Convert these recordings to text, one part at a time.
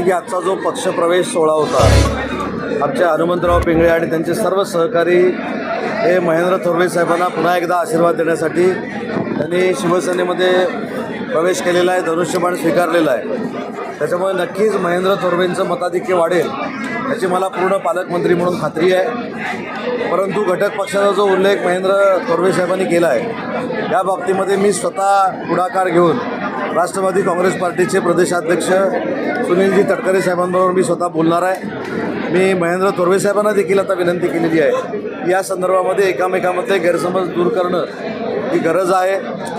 की आजचा जो पक्षप्रवेश सोहळा होता आमचे हनुमंतराव पिंगळे आणि त्यांचे सर्व सहकारी हे महेंद्र थोरवे साहेबांना पुन्हा एकदा आशीर्वाद देण्यासाठी त्यांनी शिवसेनेमध्ये प्रवेश केलेला आहे धनुष्यबाण स्वीकारलेला आहे. त्याच्यामुळे नक्कीच महेंद्र थोरवेंचं मताधिक्य वाढेल याची मला पूर्ण पालकमंत्री म्हणून खात्री आहे. परंतु घटक पक्षाचा जो उल्लेख महेंद्र थोरवे साहेबांनी केला आहे या बाबतीमध्ये मी स्वतः पुढाकार घेऊन राष्ट्रवादी काँग्रेस पार्टीचे प्रदेशाध्यक्ष सुनीलजी तटकरे साहेबांबरोबर मी स्वतः बोलणार आहे. मी महेंद्र थोरवे साहेबांना देखील आता विनंती केलेली आहे. या संदर्भामध्ये एकामेकामध्ये गैरसमज दूर करणं ही गरज आहे.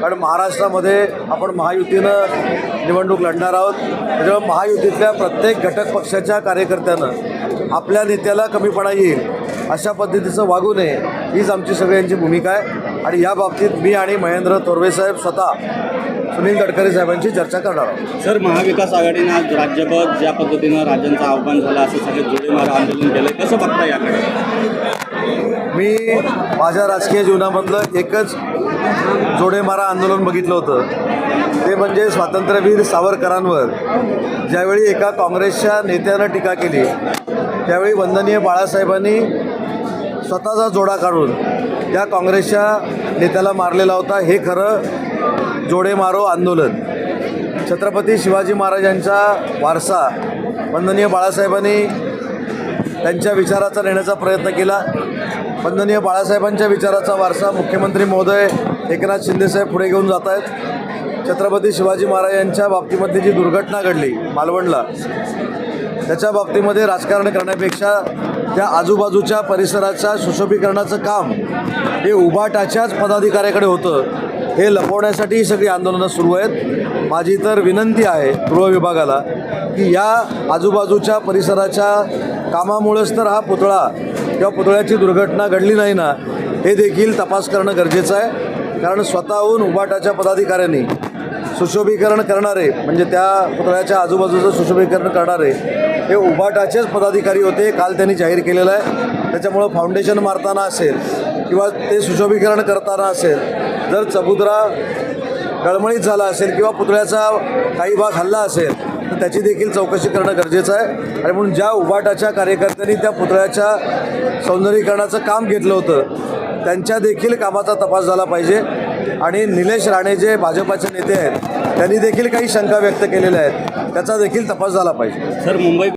कारण महाराष्ट्रामध्ये आपण महायुतीनं निवडणूक लढणार आहोत. त्याच्यामुळे महायुतीतल्या प्रत्येक घटक पक्षाच्या कार्यकर्त्यानं आपल्या नेत्याला कमीपणा येईल. अशा पद्धतीचं वागू नये हीच आमची सगळ्यांची भूमिका आहे. आणि या बाबतीत मी आणि महेंद्र थोरवे साहेब स्वतः सुनील गडकरी साहेबांची चर्चा करणार आहोत. सर महाविकास आघाडीनं आज राज्यभर ज्या पद्धतीनं राज्यांचं आव्हान झालं असं सगळे जोडीमार आंदोलन केलं कसं बघता याकडे? मी माझ्या राजकीय जीवनामधलं एकच जोडेमारा आंदोलन बघितलं होतं. ते म्हणजे स्वातंत्र्यवीर सावरकरांवर. ज्यावेळी एका काँग्रेसच्या नेत्यानं टीका केली त्यावेळी वंदनीय बाळासाहेबांनी स्वतःचा जोडा काढून त्या काँग्रेसच्या नेत्याला मारलेला होता. हे खरं जोडेमारो आंदोलन. छत्रपती शिवाजी महाराजांचा वारसा वंदनीय बाळासाहेबांनी त्यांच्या विचाराचा नेण्याचा प्रयत्न केला. वंदनीय बाळासाहेबांच्या विचाराचा वारसा मुख्यमंत्री महोदय एकनाथ शिंदेसाहेब पुढे घेऊन जात आहेत छत्रपती शिवाजी महाराज यांच्या बाबतीमधली जी दुर्घटना घडली मालवणला त्याच्या बाबतीमध्ये राजकारण करण्यापेक्षा त्या आजूबाजूच्या परिसराच्या सुशोभीकरणाचं काम हे उभाटाच्याच पदाधिकाऱ्याकडे होतं हे लपवण्यासाठी ही सगळी आंदोलनं सुरू आहेत. माझी तर विनंती आहे गृह विभागाला की या आजूबाजूच्या परिसराच्या कामामुळेच तर हा पुतळा किंवा पुतळ्याची दुर्घटना घडली नाही ना हे देखील तपास करणं गरजेचं आहे. कारण स्वतःहून उभाटाच्या पदाधिकाऱ्यांनी सुशोभीकरण करणारे म्हणजे त्या पुतळ्याच्या आजूबाजूचं सुशोभीकरण करणारे हे उभाटाचेच पदाधिकारी होते काल त्यांनी जाहीर केलेलं आहे. त्याच्यामुळं फाउंडेशन मारताना असेल किंवा ते सुशोभीकरण करताना असेल जर चबुद्रा गळमळीत झाला असेल किंवा पुतळ्याचा काही भाग हल्ला असेल तर त्याची देखील चौकशी करणं गरजेचं आहे. आणि म्हणून ज्या उभाटाच्या कार्यकर्त्यांनी त्या पुतळ्याच्या सौंदर्यीकरणाचं काम घेतलं होतं त्यांच्या देखील कामाचा तपास झाला पाहिजे. आणि निलेश राणे जे भाजपाचे नेते आहेत त्यांनी देखील काही शंका व्यक्त केलेल्या आहेत. त्याचा देखील तपास झाला पाहिजे. सर मुंबई